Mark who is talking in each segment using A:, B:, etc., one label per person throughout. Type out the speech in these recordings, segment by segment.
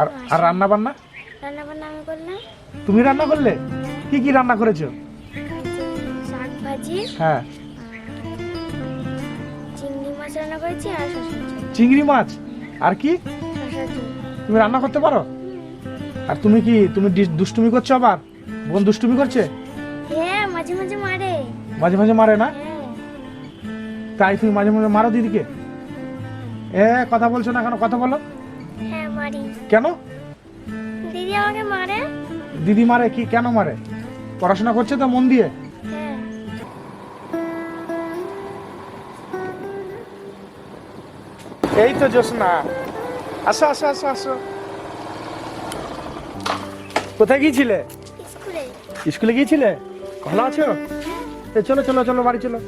A: আর আর রান্না বান্না
B: রান্না বান্না আমি করলাম।
A: তুমি রান্না করলে? কি কি রান্না করেছ?
B: শাক ভাজি
A: হ্যাঁ।
B: চিংড়ি মাছ রান্না করেছি আর
A: চিংড়ি মাছ? আর কি? তুমি রান্না করতে পারো? আর তুমি কি তুমি দুষ্টুমি করছ আবার? বোন দুষ্টুমি করছে?
B: হ্যাঁ মাঝে মাঝে মারে।
A: মাঝে মাঝে মারে না?
B: হ্যাঁ।
A: তাই তুমি মাঝে মাঝে মারো দিদিকে? এ কথা বলছো না কেন? কথা বলো।
B: হ্যাঁ মারি।
A: কেন?
B: দিদি আমাকে মারে?
A: দিদি মারে কি? কেন মারে? পড়াশোনা করছে তো মন দিয়ে?
B: হ্যাঁ।
A: এই তো জোসনা আসো আসো আসো আসো। কোথায় গিয়েছিলে?
B: স্কুলে।
A: গিয়েছিলে? ভালো আছো? এ চলো চলো চলো বাড়ি চলো।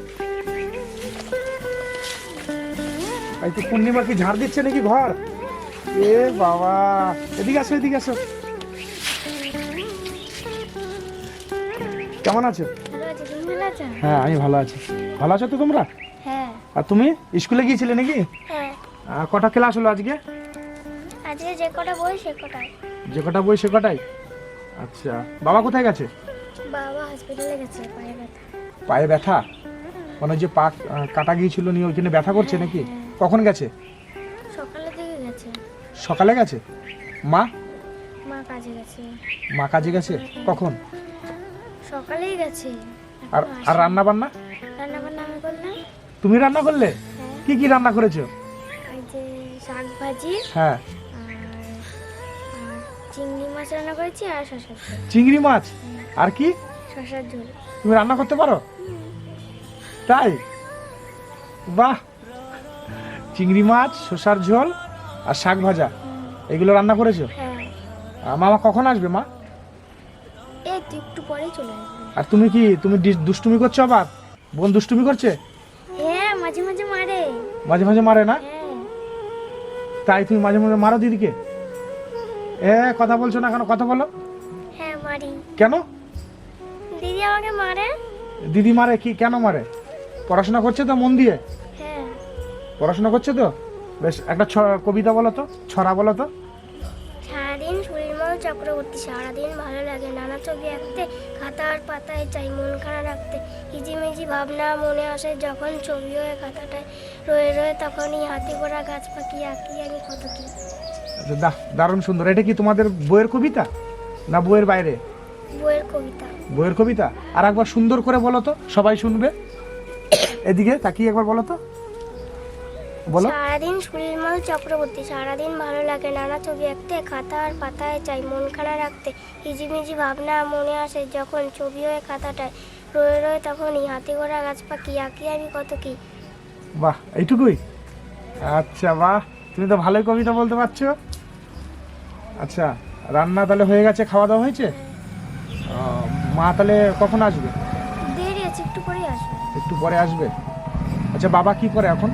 A: এই তো পূর্ণিমা কি ঝাড় দিচ্ছে নাকি ঘর? এ বাবা। এদিকে আসো এদিকে আসো। কেমন আছো? হ্যাঁ আমি ভালো আছি। ভালো আছো তো তোমরা?
B: হ্যাঁ।
A: আর তুমি? স্কুলে গিয়েছিলে নাকি?
B: হ্যাঁ।
A: কটা ক্লাস হলো আজকে?
B: আজকে যে কটা বই সে কটাই।
A: যে কটা বই সে কটাই? আচ্ছা। বাবা কোথায় গেছে?
B: বাবা হসপিটালে গেছে পায়ে ব্যথা।
A: পায়ে ব্যথা? মানে যে পা কাটা গিয়েছিল নিয়ে ওইখানে ব্যথা করছে নাকি? কখন গেছে?
B: সকালে থেকে গেছে।
A: সকালে গেছে? মা?
B: মা কাজে গেছে।
A: মা কাজে গেছে? কখন?
B: সকালেই গেছে।
A: আর আর রান্না বান্না
B: রান্না বান্না আমি করলাম।
A: তুমি রান্না করলে?
B: হ্যাঁ।
A: কি কি রান্না করেছ?
B: ওই যে শাক ভাজি
A: হ্যাঁ।
B: চিংড়ি মাছ রান্না করেছি আর শশার ঝোল।
A: চিংড়ি মাছ? আর কি?
B: শশার ঝোল।
A: তুমি রান্না করতে পারো? তাই? বাহ! চিংড়ি মাছ শসার ঝোল আর শাক ভাজা এগুলো রান্না করেছ?
B: হ্যাঁ।
A: মামা কখন আসবে মা?
B: এই একটু পরেই চলে আসবে।
A: আর তুমি কি তুমি দুষ্টুমি করছ আবার? বোন দুষ্টুমি করছে?
B: হ্যাঁ মাঝে মাঝে মারে।
A: মাঝে মাঝে মারে না?
B: হ্যাঁ।
A: তাই তুমি মাঝে মাঝে মারো দিদিকে? এ কথা বলছো না কেন? কথা বলো।
B: হ্যাঁ মারি।
A: কেন?
B: দিদি আমাকে মারে?
A: দিদি মারে কি? কেন মারে? পড়াশোনা করছে তো মন দিয়ে?
B: হ্যাঁ।
A: পড়াশোনা করছে তো? বেশ একটা কবিতা বলো তো ছড়া বলো তো।
B: সারাদিন সুরিমল চক্রবর্তী সারাদিন ভালো লাগে। নানা ছবি আঁকতে খাতার পাতায় চাই মন খারাপ রাখতে। হিজিমিজি ভাবনা মনে আসে যখন ছবি হয়ে খাতাটায় রয়ে রয়ে তখনই হাতি ঘোড়া গাছ পাখি আঁকি আমি কত কি।
A: আচ্ছা, দাহ দারুণ সুন্দর। এটা কি তোমাদের বইয়ের কবিতা না বইয়ের বাইরে?
B: বইয়ের কবিতা।
A: বইয়ের কবিতা। আর একবার সুন্দর করে বলো তো সবাই শুনবে। এদিকে তাকিয়ে একবার বলো তো। বলো।
B: সারাদিন সুরিমল চক্রবর্তী সারাদিন ভালো লাগে নানা ছবি আঁকতে খাতা আর পাতায় চাই মন খারাপ রাখতে হিজিমিজি ভাবনা মনে আসে যখন ছবি হয়ে খাতাটায় রয়ে রয়ে তখনই হাতি ঘোড়া গাছ পাখি আঁকি আমি কত কি।
A: বাহ এইটুকুই? আচ্ছা বাহ তুমি তো ভালোই কবিতা বলতে পারছ। আচ্ছা রান্না তাহলে হয়ে গেছে খাওয়া দাওয়া হয়েছে মা তাহলে কখন আসবে?
B: দেরি আছে একটু পরেই আসবে।
A: একটু পরে আসবে। আচ্ছা বাবা কি করে এখন?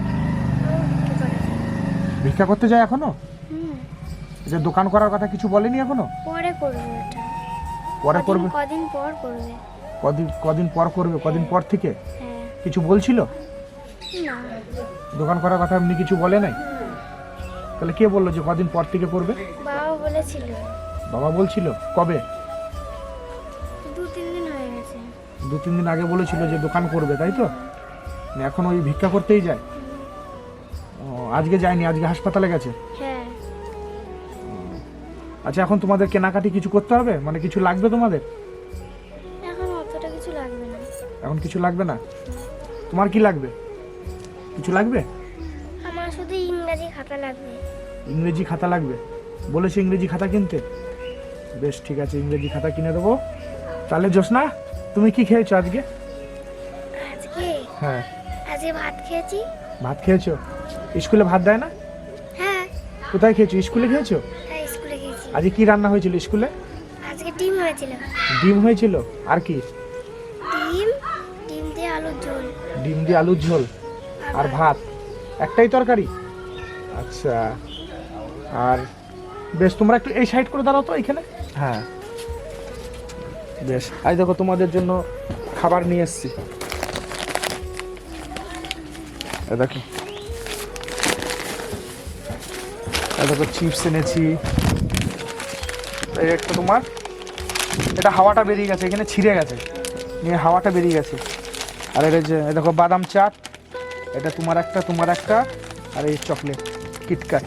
A: ভিক্ষা করতে যায়
B: এখনও?
A: যে দোকান করার কথা কিছু বলেনি এখনও?
B: পরে করবে এটা।
A: পরে করবে?
B: কদিন পর করবে।
A: কদিন কদিন পর করবে? কদিন পর থেকে?
B: হ্যাঁ।
A: কিছু বলছিল?
B: না।
A: দোকান করার কথা এমনি কিছু বলে নাই? তাহলে কে বলল যে কদিন পর থেকে করবে?
B: বাবা বলেছিল।
A: বাবা বলছিল? কবে?
B: দু তিন দিন হয়ে গেছে।
A: দু তিন দিন আগে বলেছিল যে দোকান করবে তাই তো? এখন ওই ভিক্ষা করতেই যায়। আজকে যায়নি আজকে হাসপাতালে গেছে?
B: হ্যাঁ।
A: আচ্ছা এখন তোমাদের কেনাকাটি কিছু করতে হবে? মানে কিছু লাগবে তোমাদের?
B: এখন অতটা কিছু লাগবে না।
A: এখন কিছু লাগবে না? তোমার কি লাগবে? কিছু লাগবে?
B: আমার শুধু ইংরাজি খাতা লাগবে।
A: ইংরেজি খাতা লাগবে? বলেছে ইংরেজি খাতা কিনতে? বেশ ঠিক আছে ইংরেজি খাতা কিনে দেবো। তাহলে জোসনা তুমি কি খেয়েছো আজকে?
B: আজকে?
A: হ্যাঁ।
B: আজকে ভাত খেয়েছি।
A: ভাত খেয়েছো? স্কুলে ভাত দেয় না?
B: হ্যাঁ।
A: কোথায় খেয়েছো? স্কুলে খেয়েছো?
B: হ্যাঁ স্কুলে খেয়েছি।
A: আজকে কি রান্না হয়েছিল স্কুলে?
B: আজকে ডিম হয়েছিল।
A: ডিম হয়েছিল? আর কি?
B: ডিম ডিম দিয়ে আলুর ঝোল।
A: ডিম দিয়ে আলুর ঝোল আর ভাত? একটাই তরকারি? আচ্ছা। আর বেশ তোমরা একটু এই সাইড করে দাঁড়াও তো এখানে। হ্যাঁ। বেশ। আজ দেখো তোমাদের জন্য খাবার নিয়ে এসছি। দেখো। দেখো চিপস এনেছি। একটা তোমার, এটা হাওয়াটা বেরিয়ে গেছে, এখানে ছিঁড়ে গেছে। নিয়ে হাওয়াটা বেরিয়ে গেছে। আর এটা যে দেখো বাদাম চাট, এটা তোমার একটা তোমার একটা, আর এই চকলেট কিটক্যাট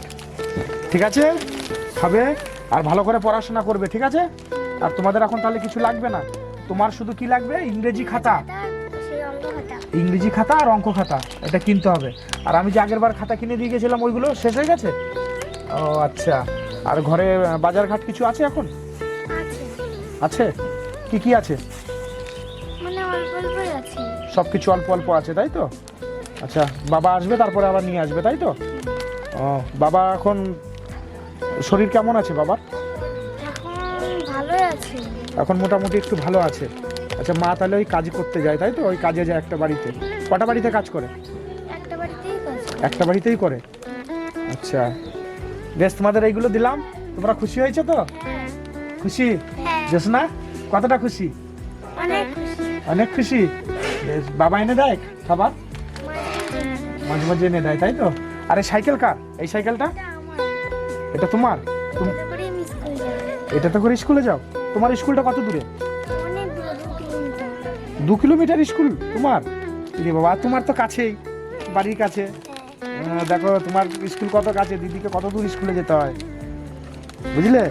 A: ঠিক আছে? খাবে, আর ভালো করে পড়াশোনা করবে, ঠিক আছে? আর তোমাদের এখন তাহলে কিছু লাগবে না? তোমার শুধু কি লাগবে? ইংরেজি খাতা। ইংরেজি খাতা আর অঙ্ক খাতা, এটা কিনতে হবে। আর আমি যে আগের বার খাতা কিনে দিয়ে গেছিলাম, ওইগুলো শেষ হয়ে গেছে? ও আচ্ছা। আর ঘরে আহ, বাজারঘাট কিছু আছে এখন?
B: আছে।
A: কি কি আছে?
B: মানে অল্প আছে।
A: সব কিছু অল্প অল্প আছে তাই তো? আচ্ছা বাবা আসবে তারপরে আবার নিয়ে আসবে তাই তো? ও বাবা এখন শরীর কেমন আছে বাবার?
B: এখন
A: মোটামুটি একটু ভালো আছে। আচ্ছা মা তাহলে ওই কাজ করতে যায় তাই তো? ওই কাজে যায় একটা বাড়িতে। কটা বাড়িতে কাজ করে।
B: একটা বাড়িতেই করে?
A: আচ্ছা। বেশ তোমাদের এইগুলো দিলাম। তোমরা খুশি হয়েছে তো?
B: হ্যাঁ।
A: খুশি?
B: হ্যাঁ।
A: জোসনা কতটা খুশি?
B: অনেক খুশি।
A: বেশ বাবা এনে দেয় খাবার? মাঝে মাঝে এনে দেয় তাই তো? আরে সাইকেল কার? এই সাইকেলটা?
B: এটা
A: তোমার? তুম-
B: এটা
A: এটাতে করে স্কুলে যাও। তোমার স্কুলটা কত দূরে?
B: দু কিলোমিটার।
A: স্কুল তোমার? বাবা তোমার তো কাছেই বাড়ির কাছে। দেখো, তোমার স্কুল কত কাছে? দিদিকে কত দূর স্কুলে যেতে হয়? বুঝলে?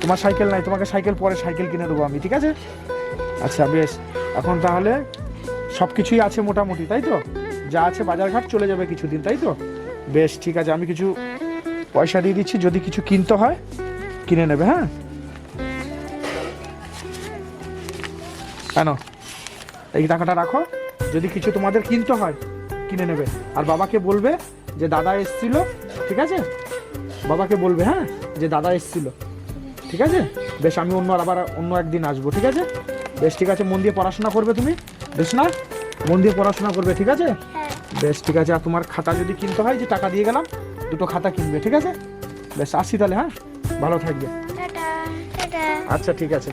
A: তোমার সাইকেল নাই, তোমাকে সাইকেল পরে সাইকেল কিনে দেবো আমি, ঠিক আছে? আচ্ছা বেশ। এখন তাহলে সব কিছুই আছে মোটামুটি, তাই তো? যা আছে বাজারঘাট চলে যাবে কিছুদিন, তাই তো? বেশ, ঠিক আছে, আমি কিছু পয়সা দিয়ে দিচ্ছি, যদি কিছু কিনতে হয়, কিনে নেবে হ্যাঁ? কেন? এই টাকাটা রাখো। যদি কিছু তোমাদের কিনতে হয় কিনে নেবে। আর বাবাকে বলবে যে দাদা এসছিল। ঠিক আছে? বাবাকে বলবে হ্যাঁ? যে দাদা এসছিল। ঠিক আছে? বেশ আমি অন্য আবার অন্য একদিন আসব ঠিক আছে? বেশ ঠিক আছে মন দিয়ে পড়াশোনা করবে তুমি? বেশ না? মন দিয়ে পড়াশোনা করবে ঠিক আছে?
B: হ্যাঁ।
A: বেশ ঠিক আছে আর তোমার খাতা যদি কিনতে হয় যে টাকা দিয়ে গেলাম দুটো খাতা কিনবে ঠিক আছে? বেশ আসি তাহলে হ্যাঁ? ভালো থাকবে। আচ্ছা ঠিক আছে।